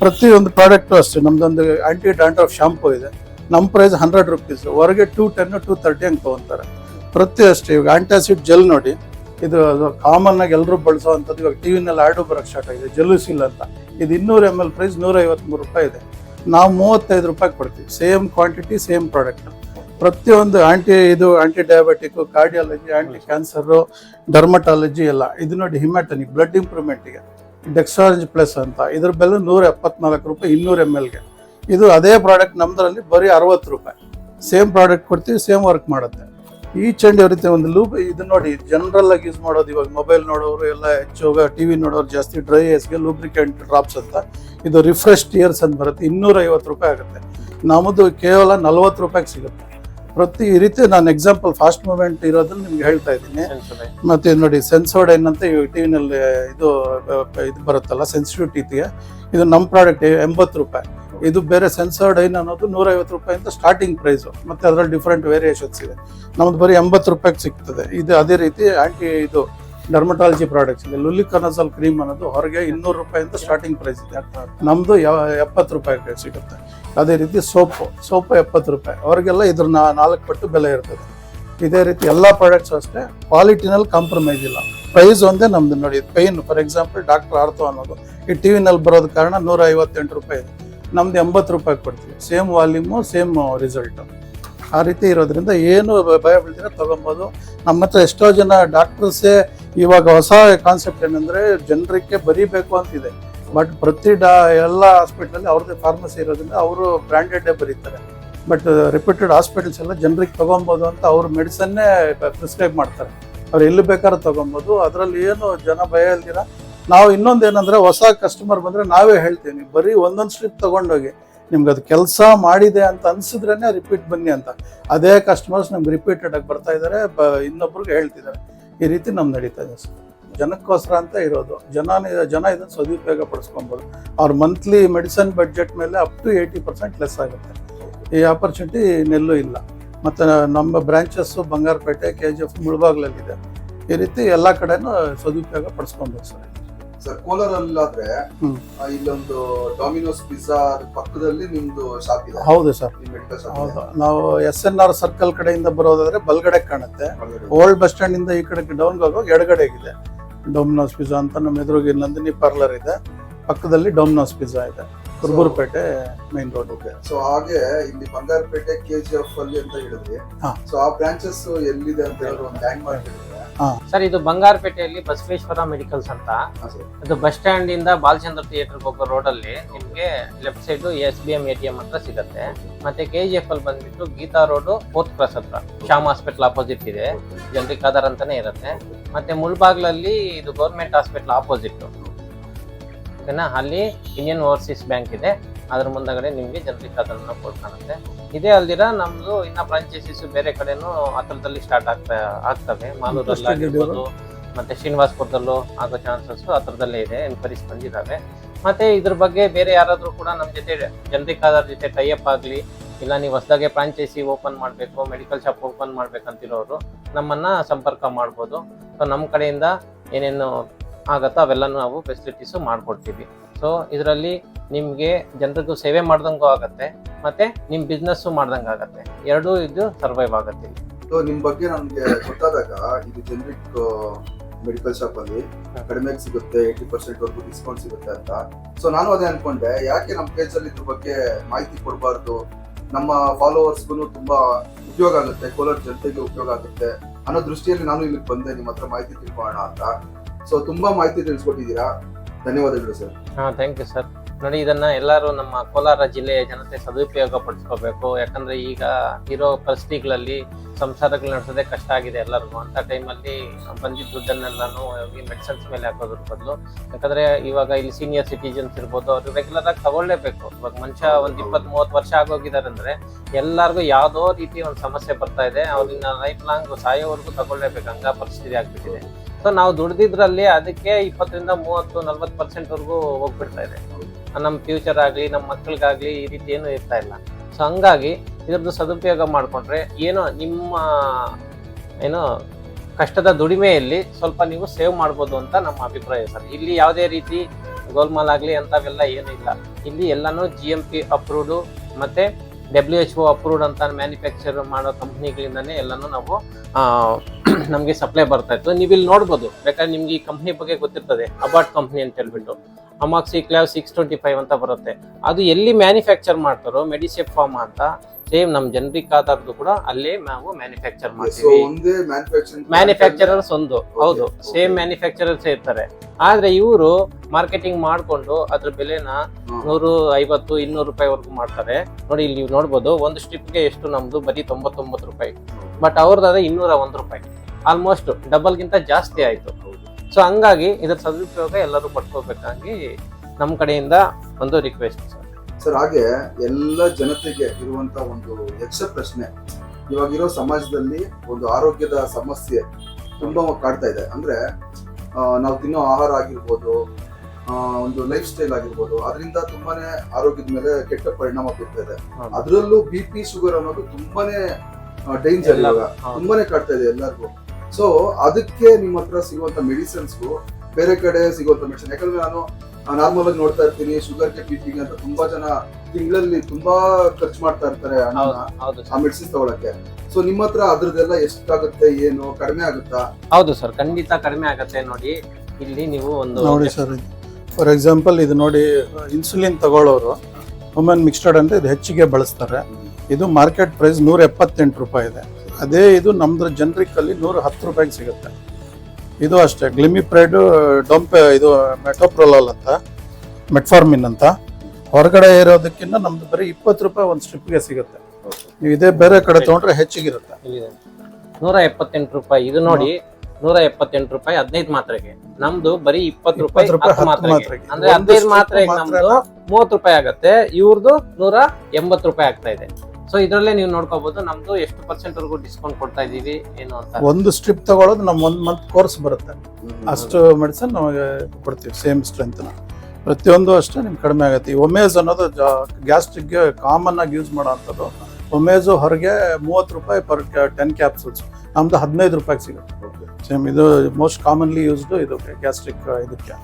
ಪ್ರತಿಯೊಂದು ಪ್ರಾಡಕ್ಟು ಅಷ್ಟೇ. ನಮ್ದೊಂದು ಆಂಟಿ ಡ್ಯಾಂಡ್ರಫ್ ಶಾಂಪೂ ಇದೆ. ನಮ್ಮ ಪ್ರೈಸ್ ಹಂಡ್ರೆಡ್ ರುಪೀಸು ಹೊರಗೆ ಟೂ ಟೆನ್ನು ಟೂ ತರ್ಟಿ ಹಂಗೆ ತೊಗೊತಾರೆ. ಪ್ರತಿ ಅಷ್ಟೇ. ಇವಾಗ ಆ್ಯಂಟಾಸಿಡ್ ಜೆಲ್ ನೋಡಿ, ಇದು ಕಾಮನ್ ಆಗಿ ಎಲ್ಲರೂ ಬಳಸೋವಂಥದ್ದು ಇವಾಗ ಟಿ ವಿನಲ್ಲಿ ಆಡು ಬರೋಕ್ಕೆ ಸ್ಟಾರ್ಟ್ ಆಗಿದೆ. ಜೆಲ್ಲುಸಿಲ್ ಅಂತ. ಇದು ಇನ್ನೂರು ಎಂ ಎಲ್ ಪ್ರೈಸ್ ನೂರ ಐವತ್ಮೂರು ರೂಪಾಯಿ ಇದೆ. ನಾವು ಮೂವತ್ತೈದು ರೂಪಾಯಿ ಕೊಡ್ತೀವಿ. ಸೇಮ್ ಕ್ವಾಂಟಿಟಿ ಸೇಮ್ ಪ್ರಾಡಕ್ಟ್ ಪ್ರತಿಯೊಂದು ಆಂಟಿ ಇದು anti diabetic cardiology anti cancer dermatology ಎಲ್ಲ. ಇದು ನೋಡಿ ಹಿಮ್ಯಾಟನಿಕ್ ಬ್ಲಡ್ ಇಂಪ್ರೂವ್ಮೆಂಟಿಗೆ ಡೆಕ್ಸಾರಜ್ ಪ್ಲಸ್ ಅಂತ. ಇದ್ರ ಬೆಲೆ ನೂರ ಎಪ್ಪತ್ನಾಲ್ಕು ರೂಪಾಯಿ, ಇನ್ನೂರು ಎಂ ಎಲ್ಗೆ ಇದು ಅದೇ ಪ್ರಾಡಕ್ಟ್ ನಮ್ದ್ರಲ್ಲಿ ಬರೀ ಅರವತ್ತು ರೂಪಾಯಿ. ಸೇಮ್ ಪ್ರಾಡಕ್ಟ್ ಕೊಡ್ತೀವಿ ಸೇಮ್ ವರ್ಕ್ ಮಾಡುತ್ತೆ. ಈಚ್ ಅಂಡ್ ಎವ್ರಿಥಿಂಗ್ ಒಂದು ಲೂಪ್ ಇದು ನೋಡಿ ಜನರಲ್ ಆಗಿ ಯೂಸ್ ಮಾಡೋದು ಇವಾಗ ಮೊಬೈಲ್ ನೋಡೋರು ಎಲ್ಲ ಹೆಚ್ಚು ಟಿವಿ ನೋಡೋರು ಜಾಸ್ತಿ ಡ್ರೈ ಏಸ್ಗೆ ಲೂಬ್ರಿಕೆಂಟ್ ಡ್ರಾಪ್ಸ್ ಅಂತ. ಇದು ರಿಫ್ರೆಶ್ ಇಯರ್ಸ್ ಅಂತ ಬರುತ್ತೆ. ಇನ್ನೂರ ಐವತ್ತು ರೂಪಾಯಿ ಆಗುತ್ತೆ. ನಮ್ಮದು ಕೇವಲ ನಲ್ವತ್ತು ರೂಪಾಯಿಗೆ ಸಿಗುತ್ತೆ. ಪ್ರತಿ ರೀತಿ ನಾನು ಎಕ್ಸಾಂಪಲ್ ಫಾಸ್ಟ್ ಮೂವ್ಮೆಂಟ್ ಇರೋದನ್ನ ನಿಮ್ಗೆ ಹೇಳ್ತಾ ಇದ್ದೀನಿ. ಮತ್ತೆ ಇದು ನೋಡಿ ಸೆನ್ಸೋಡೈನ್ ಅಂತ ಟಿವಿನಲ್ಲಿ ಇದು ಅಹ್, ಇದು ಬರುತ್ತಲ್ಲ ಸೆನ್ಸಿಟಿವ್ ಟೀತ್ಗೆ ಇದು ನಮ್ಮ ಪ್ರಾಡಕ್ಟ್ ಎಂಬತ್ತು ರೂಪಾಯಿ. ಇದು ಬೇರೆ ಸೆನ್ಸರ್ಡ್ ಐನ್ ಅನ್ನೋದು ನೂರೈವತ್ತು ರೂಪಾಯಿ ಅಂತ ಸ್ಟಾರ್ಟಿಂಗ್ ಪ್ರೈಸು ಮತ್ತೆ ಅದರಲ್ಲಿ ಡಿಫ್ರೆಂಟ್ ವೇರಿಯೇಷನ್ಸ್ ಇದೆ. ನಮ್ದು ಬರೀ ಎಂಬತ್ತು ರೂಪಾಯಿಗೆ ಸಿಗ್ತದೆ. ಇದು ಅದೇ ರೀತಿ ಆ್ಯಂಟಿ ಇದು ಡರ್ಮಟಾಲಜಿ ಪ್ರಾಡಕ್ಟ್ಸ್ ಇದೆ. ಲುಲ್ಲಿಕನಸಲ್ ಕ್ರೀಮ್ ಅನ್ನೋದು ಹೊರಗೆ ಇನ್ನೂರು ರೂಪಾಯಿ ಅಂತ ಸ್ಟಾರ್ಟಿಂಗ್ ಪ್ರೈಸ್ ಇದೆ ನಮ್ಮದು ಎಪ್ಪತ್ತು ರೂಪಾಯಿಗೆ ಸಿಗುತ್ತೆ. ಅದೇ ರೀತಿ ಸೋಪು ಸೋಪು ಎಪ್ಪತ್ತು ರೂಪಾಯಿ. ಅವ್ರಿಗೆಲ್ಲ ಇದ್ರ ನಾಲ್ಕು ಪಟ್ಟು ಬೆಲೆ ಇರ್ತದೆ. ಇದೇ ರೀತಿ ಎಲ್ಲ ಪ್ರಾಡಕ್ಟ್ಸ್ ಅಷ್ಟೇ. ಕ್ವಾಲಿಟಿನಲ್ಲಿ ಕಾಂಪ್ರಮೈಸ್ ಇಲ್ಲ. ಪ್ರೈಸ್ ಒಂದೇ ನಮ್ದು ನೋಡಿ. Pain for example doctor ortho ಅನ್ನೋದು. ಈ ಟಿ ವಿನಲ್ಲಿ ಬರೋದ ಕಾರಣ ನೂರ ಐವತ್ತೆಂಟು ರೂಪಾಯಿ ಇದೆ. ನಮ್ದು ಎಂಬತ್ತು ರೂಪಾಯಿ ಕೊಡ್ತೀವಿ. Same volume, same result. ಆ ರೀತಿ ಇರೋದ್ರಿಂದ ಏನು ಭಯ ಬೀಳ್ದಿರ ತಗೊಬೋದು. ನಮ್ಮ ಹತ್ರ ಎಷ್ಟೋ ಜನ ಡಾಕ್ಟರ್ಸೇ ಇವಾಗ ಹೊಸ ಕಾನ್ಸೆಪ್ಟ್ ಏನಂದ್ರೆ ಜನರಿಗೆ ಬರೀಬೇಕು ಅಂತಿದೆ. ಬಟ್ ಪ್ರತಿ ಡಾ ಎಲ್ಲ ಹಾಸ್ಪಿಟ್ಲಲ್ಲಿ ಅವ್ರದ್ದೇ ಫಾರ್ಮಸಿ ಇರೋದ್ರಿಂದ ಅವರು ಬ್ರ್ಯಾಂಡೆಡೇ ಬರೀತಾರೆ. ಬಟ್ ರೆಪ್ಯೂಟೆಡ್ ಹಾಸ್ಪಿಟಲ್ಸ್ ಎಲ್ಲ ಜನರಿಗೆ ತಗೊಬೋದು ಅಂತ ಅವ್ರ ಮೆಡಿಸನ್ನೇ ಪ್ರಿಸ್ಕ್ರೈಬ್ ಮಾಡ್ತಾರೆ. ಅವ್ರು ಎಲ್ಲಿ ಬೇಕಾದ್ರೂ ತಗೊಬೋದು. ಅದರಲ್ಲಿ ಏನು ಜನ ಭಯ ಇಲ್ದಿರ ನಾವು ಏನಂದ್ರೆ ಹೊಸ ಕಸ್ಟಮರ್ ಬಂದ್ರೆ ನಾವೇ ಹೇಳ್ತೀವಿ ನೀವು ಬರೀ ಒಂದೊಂದು ಸ್ಲಿಪ್ ತಗೊಂಡೋಗಿ ನಿಮ್ಗೆ ಅದು ಕೆಲಸ ಮಾಡಿದೆ ಅಂತ ಅನ್ಸಿದ್ರೇನೆ ರಿಪೀಟ್ ಬನ್ನಿ ಅಂತ. ಅದೇ ಕಸ್ಟಮರ್ಸ್ ನಮ್ಗೆ ರಿಪೀಟೆಡ್ ಆಗಿ ಬರ್ತಾ ಇದ್ದಾರೆ ಬ, ಇನ್ನೊಬ್ರಿಗೆ ಹೇಳ್ತಿದ್ದಾರೆ ಈ ರೀತಿ ನಮ್ ನಡೀತಾ ಇದೆ ಜನಕ್ಕೋಸ್ಕರ ಅಂತ ಇರೋದು ಜನ ಜನ ಇದನ್ನು ಸದುಪಯೋಗ ಪಡಿಸ್ಕೊಬೋದು. ಅವ್ರ ಮಂತ್ಲಿ ಮೆಡಿಸನ್ ಬಡ್ಜೆಟ್ ಮೇಲೆ up to eighty percent less ಆಗುತ್ತೆ. ಈ ಆಪರ್ಚುನಿಟಿ ನೆಲ್ಲೂ ಇಲ್ಲ. ಮತ್ತು ನಮ್ಮ branches Bangarapete K G F ಮುಳಬಾಗ್ಲಲ್ಲಿದೆ. ಈ ರೀತಿ ಎಲ್ಲ ಕಡೆನೂ ಸದುಪಯೋಗ ಪಡಿಸ್ಕೊಬೋದು ಸರ್. ಸರ್ ಕೋಲಾರಲ್ಲಾದ್ರೆ ಇಲ್ಲೊಂದು ಡಾಮಿನೋಸ್ ಪಿಜ್ಜಾ ಪಕ್ಕದಲ್ಲಿ ನಿಮ್ದು ಶಾಪ್ ಇದೆ. ಹೌದು ಸರ್. ಹೌದು. ನಾವು ಎಸ್ ಎನ್ ಆರ್ ಸರ್ಕಲ್ ಕಡೆಯಿಂದ ಬರೋದಾದ್ರೆ ಬಲ್ಗಡೆ ಕಾಣುತ್ತೆ. ಓಲ್ಡ್ ಬಸ್ ಸ್ಟ್ಯಾಂಡ್ ಇಂದ ಈ ಕಡೆ ಡೌನ್ ಗಲ್ವಾಗ ಎಡಗಡೆ ಇದೆ ಡೊಮಿನೋಸ್ ಪಿಜ್ಜಾ ಅಂತ ನಮ್ಮ ಎದುರಿಗೆ ನಂದಿನಿ ಪಾರ್ಲರ್ ಇದೆ. ಪಕ್ಕದಲ್ಲಿ ಡೊಮಿನೋಸ್ ಪಿಜ್ಜಾ ಇದೆ. Kurburpete main road okay so ಹಾಗೆ ಇಲ್ಲಿ ಬಂಗಾರಪೇಟೆ ಕೆ ಜಿ ಎಫ್ ಅಲ್ಲಿ ಅಂತ ಹೇಳಿದ್ರಿ. ಹಾ. ಸೊ ಆ ಬ್ರಾಂಚಸ್ ಎಲ್ಲಿದೆ ಅಂತ ಹೇಳಿ ಒಂದು ಹ್ಯಾಂಗ್ ಮಾರ್ಕ್ ಇದೆ ಸರ್ ಇದು ಬಂಗಾರಪೇಟೆಯಲ್ಲಿ ಬಸವೇಶ್ವರ ಮೆಡಿಕಲ್ಸ್ ಅಂತ. ಹಾ, ಸರ್. ಇದು ಬಸ್ ಸ್ಟ್ಯಾಂಡ್ ಇಂದ ಬಾಲಚಂದ್ರ ಥಿಯೇಟರ್ ಹೋಗೋ ರೋಡ್ ಅಲ್ಲಿ ನಿಮ್ಗೆ left side S B M A T M ಹತ್ರ ಸಿಗತ್ತೆ. ಮತ್ತೆ ಕೆ ಜಿ ಎಫ್ ಅಲ್ಲಿ ಬಂದ್ಬಿಟ್ಟು ಗೀತಾ ರೋಡ್ ಫೋರ್ತ್ ಕ್ರಾಸ್ ಹತ್ರ. ಶ್ಯಾಮ್ ಹಾಸ್ಪಿಟಲ್ ಆಪೋಸಿಟ್ ಇದೆ. ಜನರಿಕ್ ಆಧಾರ್ ಅಂತಾನೆ ಇರುತ್ತೆ. ಮತ್ತೆ ಮುಳ್ಬಾಗ್ಲಲ್ಲಿ ಇದು ಗೌರ್ಮೆಂಟ್ ಹಾಸ್ಪಿಟಲ್ ಆಪೋಸಿಟ್ ಓಕೆನಾ? ಅಲ್ಲಿ ಇಂಡಿಯನ್ ಓವರ್ಸೀಸ್ ಬ್ಯಾಂಕ್ ಇದೆ. ಅದ್ರ ಮುಂದಗಡೆ ನಿಮ್ಗೆ ಜನರಿಕ್ ಅದನ್ನ ಬೋರ್ಡ್ ಕಾಣುತ್ತೆ. ಇದೇ ಅಲ್ದಿರ ನಮ್ದು ಇನ್ನ ಫ್ರಾಂಚೈಸಿಸ್ ಬೇರೆ ಕಡೆನೂ ಹತ್ರದಲ್ಲಿ ಸ್ಟಾರ್ಟ್ ಆಗ್ತಾ ಆಗ್ತವೆ. ಮಾಲೂರಲ್ಲಿ ಆಗಿರ್ಬೋದು ಮತ್ತೆ ಶ್ರೀನಿವಾಸ್ಪುರದಲ್ಲೂ ಆಗೋ ಚಾನ್ಸಸ್ ಹತ್ರದಲ್ಲೇ ಇದೆ ಎನ್ಕ್ವೈರೀಸ್ ಬಂದಿದ್ದಾವೆ ಮತ್ತೆ ಇದ್ರ ಬಗ್ಗೆ ಬೇರೆ ಯಾರಾದ್ರೂ ಕೂಡ ನಮ್ಮ ಜೊತೆ ಜನರಿಕ್ ಆಧಾರ್ ಜೊತೆ ಟೈಅಪ್ ಆಗಲಿ ಇಲ್ಲ ನೀವು ಹೊಸದಾಗೆ ಫ್ರಾಂಚೈಸಿ ಓಪನ್ ಮಾಡಬೇಕು ಮೆಡಿಕಲ್ ಶಾಪ್ ಓಪನ್ ಮಾಡ್ಬೇಕಂತಿರೋರು ನಮ್ಮನ್ನ ಸಂಪರ್ಕ ಮಾಡ್ಬೋದು. ಸೊ ನಮ್ಮ ಕಡೆಯಿಂದ ಏನೇನು ಆಗತ್ತೋ ಅವೆಲ್ಲ ನಾವು ಫೆಸಿಲಿಟೀಸು ಮಾಡ್ಕೊಡ್ತೀವಿ. ಸೊ ಇದರಲ್ಲಿ ನಿಮಗೆ ಜನರಿಗೂ ಸೇವೆ ಮಾಡ್ದಂಗೂ ಆಗುತ್ತೆ ಮತ್ತೆ ನಿಮ್ಮ ಬಿಸ್ನೆಸ್ಸು ಮಾಡ್ದಂಗೆ ಆಗುತ್ತೆ. ಎರಡೂ ಇದು ಸರ್ವೈವ್ ಆಗುತ್ತೆ. ಸೊ ನಿಮ್ಮ ಬಗ್ಗೆ ನಮಗೆ ಗೊತ್ತಾದಾಗ ಇದು ಜನರಿಕ್ ಮೆಡಿಕಲ್ ಶಾಪ್ ಅಲ್ಲಿ ಕಡಿಮೆ ಸಿಗುತ್ತೆ ಏಯ್ಟಿ ಪರ್ಸೆಂಟ್ ವರೆಗೂ ಡಿಸ್ಕೌಂಟ್ ಸಿಗುತ್ತೆ ಅಂತ. ಸೊ ನಾನು ಅದೇ ಅನ್ಕೊಂಡೆ ಯಾಕೆ ನಮ್ಮ ಪೇಜ್ ಅಲ್ಲಿ ಇದ್ರ ಬಗ್ಗೆ ಮಾಹಿತಿ ಕೊಡಬಾರ್ದು? ನಮ್ಮ ಫಾಲೋವರ್ಸ್ಗೂ ತುಂಬಾ ಉಪಯೋಗ ಆಗುತ್ತೆ ಕೋಲಾರ ಜನತೆಗೆ ಉಪಯೋಗ ಆಗುತ್ತೆ ಅನ್ನೋ ದೃಷ್ಟಿಯಲ್ಲಿ ನಾನು ಇಲ್ಲಿಗೆ ಬಂದೆ ನಿಮ್ಮ ಹತ್ರ ಮಾಹಿತಿ ತಿಳ್ಕೊಳ್ಳೋಣ ಅಂತ. ಸೊ ತುಂಬಾ ಮಾಹಿತಿ ತಿಳಿಸ್ಕೊಟ್ಟಿದ್ದೀರಾ. ಧನ್ಯವಾದಗಳು ಸರ್. ಹಾ ಥ್ಯಾಂಕ್ ಯು ಸರ್ ನೋಡಿ, ಇದನ್ನ ಎಲ್ಲರೂ ನಮ್ಮ ಕೋಲಾರ ಜಿಲ್ಲೆಯ ಜನತೆ ಸದುಪಯೋಗ ಪಡಿಸ್ಕೋಬೇಕು. ಯಾಕಂದ್ರೆ ಈಗ ಇರೋ ಪರಿಸ್ಥಿತಿಗಳಲ್ಲಿ ಸಂಸಾರಗಳು ನಡೆಸೋದೇ ಕಷ್ಟ ಆಗಿದೆ ಎಲ್ಲರಿಗೂ. ಅಂತ ಟೈಮಲ್ಲಿ ಬಂದಿದ್ದ ದುಡ್ಡನ್ನೆಲ್ಲಾನು ಈ ಮೆಡಿಸಿನ್ಸ್ ಮೇಲೆ ಹಾಕೋದ್ರ ಬದಲು. ಯಾಕಂದ್ರೆ ಇವಾಗ ಇಲ್ಲಿ ಸೀನಿಯರ್ ಸಿಟಿಜನ್ಸ್ ಇರ್ಬೋದು, ಅವ್ರು ರೆಗ್ಯುಲರ್ ಆಗಿ ತಗೊಳ್ಳೇಬೇಕು. ಇವಾಗ ಮನುಷ್ಯ ಒಂದು ಇಪ್ಪತ್ತ್ ಮೂವತ್ತು ವರ್ಷ ಆಗೋಗಿದ್ದಾರೆ ಅಂದ್ರೆ ಎಲ್ಲಾರ್ಗು ಯಾವುದೋ ರೀತಿ ಒಂದು ಸಮಸ್ಯೆ ಬರ್ತಾ ಇದೆ. ಅವ್ರನ್ನ ಲೈಫ್ ಲಾಂಗ್ ಸಾಯೋವರೆಗೂ ತಗೊಳ್ಳೇಬೇಕು. ಹಂಗ ಪರಿಸ್ಥಿತಿ ಆಗ್ಬಿಟ್ಟಿದೆ. ಸೊ ನಾವು ದುಡ್ದಿದ್ರಲ್ಲಿ ಅದಕ್ಕೆ ಇಪ್ಪತ್ತರಿಂದ ಮೂವತ್ತು, ನಲ್ವತ್ತು ಪರ್ಸೆಂಟ್ ವರೆಗೂ ಹೋಗ್ಬಿಡ್ತಾ ಇದೆ. ನಮ್ಮ ಫ್ಯೂಚರ್ ಆಗಲಿ, ನಮ್ಮ ಮಕ್ಕಳಿಗಾಗ್ಲಿ ಈ ರೀತಿ ಏನು ಇರ್ತಾ ಇಲ್ಲ. ಸೊ ಹಂಗಾಗಿ ಇದ್ರದ್ದು ಸದುಪಯೋಗ ಮಾಡಿಕೊಂಡ್ರೆ ಏನೋ ನಿಮ್ಮ, ಏನೋ ಕಷ್ಟದ ದುಡಿಮೆಯಲ್ಲಿ ಸ್ವಲ್ಪ ನೀವು ಸೇವ್ ಮಾಡ್ಬೋದು ಅಂತ ನಮ್ಮ ಅಭಿಪ್ರಾಯ ಸರ್. ಇಲ್ಲಿ ಯಾವುದೇ ರೀತಿ ಗೋಲ್ಮಾಲ್ ಆಗಲಿ ಅಂಥವೆಲ್ಲ ಏನೂ ಇಲ್ಲ. ಇಲ್ಲಿ ಎಲ್ಲನೂ ಜಿ ಎಂ ಪಿ ಅಪ್ರೂವ್ಡು ಮತ್ತೆ ಡಬ್ಲ್ಯೂ ಎಚ್ ಒ ಅಪ್ರೂವ್ಡ್ ಅಂತ ಮ್ಯಾನುಫ್ಯಾಕ್ಚರ್ ಮಾಡೋ ಕಂಪ್ನಿಗಳಿಂದನೇ ಎಲ್ಲಾನು ನಾವು ನಮಗೆ ಸಪ್ಲೈ ಬರ್ತಾ ಇತ್ತು. ನೀವು ಇಲ್ಲಿ ನೋಡ್ಬೋದು. ಬೇಕಾದ್ರೆ ನಿಮ್ಗೆ ಈ ಕಂಪ್ನಿ ಬಗ್ಗೆ ಗೊತ್ತಿರ್ತದೆ. ಅಬಾಟ್ ಕಂಪ್ನಿ ಅಂತ ಹೇಳ್ಬಿಟ್ಟು. ಅಮಾಕ್ಸಿ ಕ್ಲಾವ್ ಸಿಕ್ಸ್ ಟ್ವೆಂಟಿ ಫೈವ್ ಅಂತ ಬರುತ್ತೆ. ಅದು ಎಲ್ಲಿ ಮ್ಯಾನುಫ್ಯಾಕ್ಚರ್ ಮಾಡ್ತಾರೋ ಮೆಡಿಸೆಪ್ ಫಾರ್ಮ್ ಅಂತ ಸೇಮ್ ನಮ್ಮ ಜನರಿಕ್ ಆಧಾರದ್ದು ಕೂಡ ಅಲ್ಲೇ ನಾವು ಮ್ಯಾನುಫ್ಯಾಕ್ಚರ್ ಮಾಡ್ತೀವಿ. ಮ್ಯಾನುಫ್ಯಾಕ್ಚರರ್ಸ್ ಒಂದು ಹೌದು ಸೇಮ್ ಮ್ಯಾನುಫ್ಯಾಕ್ಚರರ್ಸ್ ಇರ್ತಾರೆ. ಆದ್ರೆ ಇವರು ಮಾರ್ಕೆಟಿಂಗ್ ಮಾಡಿಕೊಂಡು ಅದ್ರ ಬೆಲೆನ ನೂರು ಐವತ್ತು ಇನ್ನೂರು ರೂಪಾಯಿವರೆಗೂ ಮಾಡ್ತಾರೆ. ನೋಡಿ ಇಲ್ಲಿ ನೀವು ನೋಡ್ಬೋದು ಒಂದು ಸ್ಟ್ರಿಪ್ಗೆ ಎಷ್ಟು ನಮ್ದು? ಬರೀ ತೊಂಬತ್ತೊಂಬತ್ತು ರೂಪಾಯಿ. ಬಟ್ ಅವ್ರದ್ದಾದ್ರೆ ಇನ್ನೂರ ಒಂದು ರೂಪಾಯಿ. ಆಲ್ಮೋಸ್ಟ್ ಡಬಲ್ಗಿಂತ ಜಾಸ್ತಿ ಆಯ್ತು. ಸೊ ಹಂಗಾಗಿ ಇದರ ಸದುಪಯೋಗ ಎಲ್ಲರೂ ಪಡ್ಕೋಬೇಕಾಗಿ ನಮ್ಮ ಕಡೆಯಿಂದ ಒಂದು ರಿಕ್ವೆಸ್ಟ್ ಸರ್ ಸರ್ ಹಾಗೆ ಎಲ್ಲ ಜನತೆಗೆ ಇರುವಂತ ಒಂದು ಯಕ್ಷ ಪ್ರಶ್ನೆ. ಇವಾಗಿರೋ ಸಮಾಜದಲ್ಲಿ ಒಂದು ಆರೋಗ್ಯದ ಸಮಸ್ಯೆ ತುಂಬಾ ಕಾಡ್ತಾ ಇದೆ. ಅಂದ್ರೆ ನಾವು ತಿನ್ನೋ ಆಹಾರ ಆಗಿರ್ಬೋದು ಒಂದು ಲೈಫ್ ಸ್ಟೈಲ್ ಆಗಿರ್ಬೋದು ಅದರಿಂದ ತುಂಬಾನೇ ಆರೋಗ್ಯದ ಮೇಲೆ ಕೆಟ್ಟ ಪರಿಣಾಮ ಬೀರ್ತಾ ಇದೆ. ಅದರಲ್ಲೂ ಬಿ ಪಿ ಶುಗರ್ ಅನ್ನೋದು ತುಂಬಾನೇ ಡೇಂಜರ್ ಇವಾಗ. ತುಂಬಾನೇ ಕಾಡ್ತಾ ಇದೆ ಎಲ್ಲರಿಗೂ. ಸೊ ಅದಕ್ಕೆ ನಿಮ್ಮ ಹತ್ರ ಸಿಗುವಂತ ಮೆಡಿಸಿನ್ಸ್ಗೂ ಬೇರೆ ಕಡೆ ಸಿಗುವಂತ ಮೆಡಿಸಿನ್ ಯಾಕಂದ್ರೆ ನಾನು ನಾರ್ಮಲ್ ಆಗಿ ನೋಡ್ತಾ ಇರ್ತೀನಿ ಶುಗರ್ಗೆ ಬಿ ಪಿಗೆ ಅಂತ ತುಂಬಾ ಜನ ತಿಂಗಳಲ್ಲಿ ತುಂಬಾ ಖರ್ಚು ಮಾಡ್ತಾ ಇರ್ತಾರೆ ಆ ಮೆಡಿಸಿನ್ ತಗೊಳಕ್ಕೆ. ಸೊ ನಿಮ್ಮ ಹತ್ರ ಅದ್ರದ್ದೆಲ್ಲ ಎಷ್ಟಾಗುತ್ತೆ ಏನು ಕಡಿಮೆ ಆಗುತ್ತಾ? ಹೌದು ಸರ್ ಖಂಡಿತ ಕಡಿಮೆ ಆಗುತ್ತೆ ನೋಡಿ. ಇಲ್ಲಿ ನೀವು ಒಂದು ನೋಡಿ ಸರ್ ಫಾರ್ ಎಕ್ಸಾಂಪಲ್ ಇದು ನೋಡಿ ಇನ್ಸುಲಿನ್ ತಗೊಳ್ಳೋರು ವುಮೆನ್ ಮಿಕ್ಸ್ಟರ್ಡ್ ಅಂತ ಇದು ಹೆಚ್ಚಿಗೆ ಬಳಸ್ತಾರೆ. ಇದು ಮಾರ್ಕೆಟ್ ಪ್ರೈಸ್ ನೂರ ಎಪ್ಪತ್ತೆಂಟು ರೂಪಾಯಿ ಇದೆ. ಅದೇ ಇದು ನಮ್ದು ಜನರಿಕ್ ಅಲ್ಲಿ ನೂರ ಹತ್ತು ರೂಪಾಯಿಗೆ ಸಿಗುತ್ತೆ. ಇದು ಅಷ್ಟೇ ಗ್ಲಿಮಿ ಗ್ಲಿಮಿಪ್ರೈಡ್ ಡೊಂಪೆ ಇದು ಮೆಟೋಪ್ರೋಲಾಲ್ ಅಂತ ಮೆಟ್ಫಾರ್ಮಿನ್ ಅಂತ. ಹೊರಗಡೆ ಇರೋದಕ್ಕಿಂತ ನಮ್ದು ಬರೀ ಇಪ್ಪತ್ತು ರೂಪಾಯಿ ಒಂದು ಸ್ಟ್ರಿಪ್ಗೆ ಸಿಗುತ್ತೆ. ನೀವು ಇದೇ ಬೇರೆ ಕಡೆ ತೊಗೊಂಡ್ರೆ ಹೆಚ್ಚಿಗಿರುತ್ತೆ. ಇರುತ್ತೆ ನೂರ ಎಪ್ಪತ್ತೆಂಟು ರೂಪಾಯಿ ಇದು ನೋಡಿ ನೂರ ಎಪ್ಪತ್ತೆಂಟು ರೂಪಾಯಿ ಹದಿನೈದು ಮಾತ್ರೆಗೆ. ನಮ್ದು ಬರೀ ಇಪ್ಪತ್ತು ರೂಪಾಯಿ ಮಾತ್ರೆಗೆ. ಅಂದ್ರೆ ಹದಿನೈದು ಮಾತ್ರೆಗೆ ನಮ್ದು ಮೂವತ್ತು ರೂಪಾಯಿ ಆಗುತ್ತೆ. ಇವ್ರದ್ದು ನೂರ ಎಂಬತ್ತು ರೂಪಾಯಿ ಆಗ್ತಾ ಇದೆ. ಸೊ ಇದರಲ್ಲೇ ನೀವು ನೋಡ್ಕೋಬಹುದು ನಮ್ದು ಎಷ್ಟು ಪರ್ಸೆಂಟ್ ವರೆಗೂ ಡಿಸ್ಕೌಂಟ್ ಕೊಡ್ತಾ ಇದೀವಿ ಏನು ಅಂತ. ಒಂದು ಸ್ಟ್ರಿಪ್ ತಗೊಳ್ಳೋದು ನಮ್ಮ ಒಂದು ಮಂತ್ ಕೋರ್ಸ್ ಬರುತ್ತೆ. ಅಷ್ಟು ಮೆಡಿಸನ್ ನಮಗೆ ಕೊಡ್ತೀವಿ ಸೇಮ್ ಸ್ಟ್ರೆಂತ್ನ ಪ್ರತಿಯೊಂದು ಅಷ್ಟೇ ನಿಮ್ಗೆ ಕಡಿಮೆ ಆಗುತ್ತೆ. ಈ ಒಮೇಜ್ ಅನ್ನೋದು ಗ್ಯಾಸ್ಟ್ರಿಕ್ಗೆ ಕಾಮನ್ ಆಗಿ ಯೂಸ್ ಮಾಡೋ ಅಂಥದ್ದು ಒಮೇಜು ಹೊರಗೆ ಮೂವತ್ತು ರೂಪಾಯಿ ಪರ್ ಟೆನ್ ಕ್ಯಾಪ್ಸೂಲ್ಸ್ ನಮ್ದು ಹದಿನೈದು ರೂಪಾಯಿಗೆ ಸಿಗುತ್ತೆ. ಸೇಮ್ ಇದು ಮೋಸ್ಟ್ ಕಾಮನ್ಲಿ ಯೂಸ್ಡ್ ಇದು ಗ್ಯಾಸ್ಟ್ರಿಕ್ ಇದಕ್ಕೆ.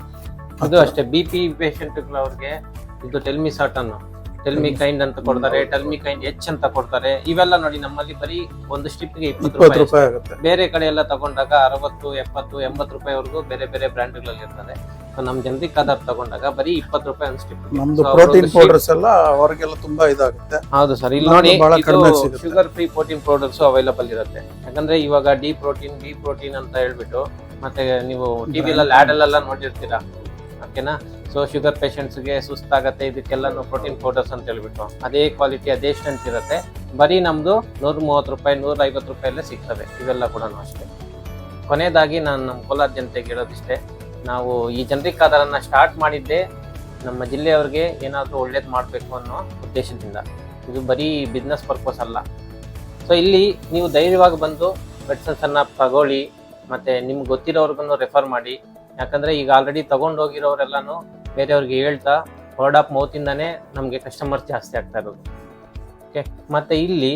ಅದು ಅಷ್ಟೇ ಬಿ ಪಿ ಪೇಷಂಟ್ಗಳವ್ರಿಗೆ ಇದು ಟೆಲ್ಮಿ ಟೆಲ್ಮಿ ಕೈಂಡ್ ಅಂತ ಕೊಡ್ತಾರೆ ಟೆಲ್ಮಿ ಕೈಂಡ್ ಎಚ್ ಅಂತ ಕೊಡ್ತಾರೆ. ಇವೆಲ್ಲ ನೋಡಿ ನಮ್ಮಲ್ಲಿ ಬರೀ ಒಂದು ಸ್ಟಿಪ್ಗೆ ಇಪ್ಪತ್ತು ಇಪ್ಪತ್ತು ರೂಪಾಯಿ ಆಗುತ್ತೆ. ಬೇರೆ ಕಡೆ ಎಲ್ಲ ತಗೊಂಡಾಗ ಅರವತ್ತು ಎಪ್ಪತ್ತು ಎಂಬತ್ತು ರೂಪಾಯಿವರೆಗೂ ಬೇರೆ ಬೇರೆ ಬ್ರ್ಯಾಂಡ್ಗಳಲ್ಲಿ ಇರ್ತದೆ. ನಮ್ ಜನರಿಕ್ ಆಧಾರ್ ತಗೊಂಡಾಗ ಬರೀ ಇಪ್ಪತ್ತು ರೂಪಾಯಿ ಒಂದು ಸ್ಟಿಪ್ ನಮ್ದು ಪ್ರೋಟೀನ್ ಪೌಡರ್ಸ್ ಎಲ್ಲ ಅವ್ರಿಗೆಲ್ಲ ತುಂಬಾ ಇದಾಗುತ್ತೆ. ಹೌದು ಸರ್. ಇಲ್ಲಿ ನೋಡಿ sugar free protein powders available ಇರುತ್ತೆ. ಯಾಕಂದ್ರೆ ಇವಾಗ ಡಿ ಪ್ರೋಟೀನ್ ಬಿ ಪ್ರೋಟೀನ್ ಅಂತ ಹೇಳ್ಬಿಟ್ಟು ಮತ್ತೆ ನೀವು ಟಿವಿಯಲ್ಲಿ ಆಡ್ ಅಲ್ಲೆಲ್ಲ ನೋಡಿರ್ತೀರಾ? ಓಕೆನಾ? ಸೊ ಶುಗರ್ ಪೇಷಂಟ್ಸ್ಗೆ ಸುಸ್ತಾಗತ್ತೆ ಇದಕ್ಕೆಲ್ಲ ಪ್ರೋಟೀನ್ ಪೌಡರ್ಸ್ ಅಂತ ಹೇಳ್ಬಿಟ್ಟು. ಅದೇ ಕ್ವಾಲಿಟಿ ಅದೇ ಸ್ಟ್ರೆಂತ್ ಇರುತ್ತೆ. ಬರೀ ನಮ್ದು ನೂರ ಮೂವತ್ತು ರೂಪಾಯಿ ನೂರ ಐವತ್ತು ರೂಪಾಯಲ್ಲೇ ಸಿಗ್ತದೆ. ಇವೆಲ್ಲ ಕೂಡ ಅಷ್ಟೇ. ಕೊನೆಯದಾಗಿ ನಾನು ನಮ್ಮ ಕೋಲಾರ ಜನತೆಗೆ ಹೇಳೋದಿಷ್ಟೇ. ನಾವು ಈ ಜನರಿಕ್ ಆಧಾರನ ಸ್ಟಾರ್ಟ್ ಮಾಡಿದ್ದೆ ನಮ್ಮ ಜಿಲ್ಲೆಯವ್ರಿಗೆ ಏನಾದರೂ ಒಳ್ಳೇದು ಮಾಡಬೇಕು ಅನ್ನೋ ಉದ್ದೇಶದಿಂದ. ಇದು ಬರೀ ಬಿಸ್ನೆಸ್ ಪರ್ಪಸ್ ಅಲ್ಲ. ಸೊ ಇಲ್ಲಿ ನೀವು ಧೈರ್ಯವಾಗಿ ಬಂದು ಮೆಡಿಸನ್ಸನ್ನು ತಗೊಳ್ಳಿ, ಮತ್ತು ನಿಮ್ಗೆ ಗೊತ್ತಿರೋವ್ರಿಗೂ ರೆಫರ್ ಮಾಡಿ. ಯಾಕಂದ್ರೆ ಈಗ ಆಲ್ರೆಡಿ ತಗೊಂಡು ಹೋಗಿರೋರೆಲ್ಲಾನು ಬೇರೆಯವ್ರಿಗೆ ಹೇಳ್ತಾ ವರ್ಡ್ ಆಫ್ ಮೌತಿಂದಾನೇ ನಮಗೆ ಕಸ್ಟಮರ್ ಜಾಸ್ತಿ ಆಗ್ತಾ ಇರೋದು. ಓಕೆ ಮತ್ತೆ ಇಲ್ಲಿ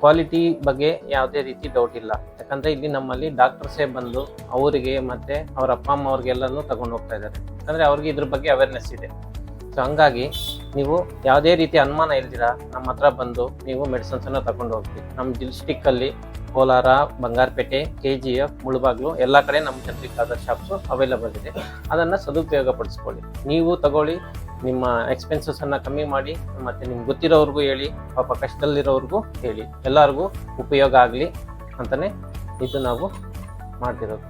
ಕ್ವಾಲಿಟಿ ಬಗ್ಗೆ ಯಾವುದೇ ರೀತಿ ಡೌಟ್ ಇಲ್ಲ. ಯಾಕಂದ್ರೆ ಇಲ್ಲಿ ನಮ್ಮಲ್ಲಿ ಡಾಕ್ಟರ್ಸೇ ಬಂದು ಅವರಿಗೆ ಮತ್ತೆ ಅವ್ರ ಅಪ್ಪ, ಅಮ್ಮ ಅವ್ರಿಗೆಲ್ಲಾನು ತಗೊಂಡು ಹೋಗ್ತಾ ಇದ್ದಾರೆ. ಯಾಕಂದ್ರೆ ಅವ್ರಿಗೆ ಇದ್ರ ಬಗ್ಗೆ ಅವೇರ್ನೆಸ್ ಇದೆ. ಸೊ ಹಂಗಾಗಿ ನೀವು ಯಾವುದೇ ರೀತಿ ಅನುಮಾನ ಇಲ್ದಿರ, ನಮ್ಮ ಹತ್ರ ಬಂದು ನೀವು ಮೆಡಿಸನ್ಸ್ ಅನ್ನ ತಗೊಂಡು ಹೋಗ್ತೀವಿ ನಮ್ಮ ಡಿಸ್ಟಿಕ್ ಅಲ್ಲಿ Kolar, Bangarapete K G F Mulbagal ಎಲ್ಲ ಕಡೆ ನಮ್ಮ ಜನರಿಗೆ ಆದ ಶಾಪ್ಸ್ ಅವೈಲಬಲ್ ಇದೆ. ಅದನ್ನ ಸದುಪಯೋಗ ಪಡಿಸ್ಕೊಳ್ಳಿ. ನೀವು ತಗೊಳ್ಳಿ, ನಿಮ್ಮ ಎಕ್ಸ್ಪೆನ್ಸಸ್ ಅನ್ನ ಕಮ್ಮಿ ಮಾಡಿ, ಮತ್ತೆ ನಿಮ್ಗೆ ಗೊತ್ತಿರೋರ್ಗೂ ಹೇಳಿ, ಪಾಪ ಕಷ್ಟದಲ್ಲಿರೋರ್ಗೂ ಹೇಳಿ. ಎಲ್ಲರಿಗೂ ಉಪಯೋಗ ಆಗಲಿ ಅಂತಾನೆ ಇದು ನಾವು ಮಾಡ್ತಿರೋದು.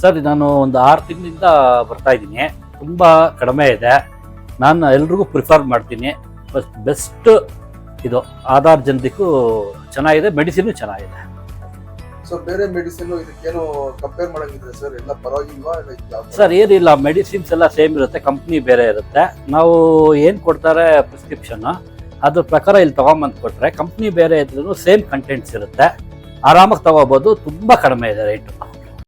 ಸರ್ ನಾನು ಒಂದು ಆರು ತಿಂಗಳಿಂದ ಬರ್ತಾ ಇದ್ದೀನಿ. ತುಂಬ ಕಡಿಮೆ ಇದೆ. ನಾನು ಎಲ್ರಿಗೂ ಪ್ರಿಫರ್ ಮಾಡ್ತೀನಿ. ಫಸ್ಟ್ ಬೆಸ್ಟ್ ಇದು. ಆಧಾರ್ ಜನರಿಗೂ ಚೆನ್ನಾಗಿದೆ ಮೆಡಿಸಿನ್ ಚೆನ್ನಾಗಿದೆ. ಸೊ ಬೇರೆ ಮೆಡಿಸಿನ್ ಇದಕ್ಕೇನು ಕಂಪೇರ್ ಮಾಡಂಗಿದ್ರೆ ಸರ್ ಎಲ್ಲ ಪರವಾಗಿಲ್ವಾ? ಸರ್ ಏನಿಲ್ಲ. ಮೆಡಿಸಿನ್ಸ್ ಎಲ್ಲ ಸೇಮ್ ಇರುತ್ತೆ ಕಂಪ್ನಿ ಬೇರೆ ಇರುತ್ತೆ. ನಾವು ಏನು ಕೊಡ್ತಾರೆ ಪ್ರಿಸ್ಕ್ರಿಪ್ಷನ್ ಅದ್ರ ಪ್ರಕಾರ ಇಲ್ಲಿ ತಗೊಂಬಂದು ಕೊಟ್ಟರೆ ಕಂಪ್ನಿ ಬೇರೆ ಇದ್ರೂ ಸೇಮ್ ಕಂಟೆಂಟ್ಸ್ ಇರುತ್ತೆ. ಆರಾಮಾಗಿ ತಗೋಬೋದು ತುಂಬ ಕಡಿಮೆ ಇದೆ ರೇಟು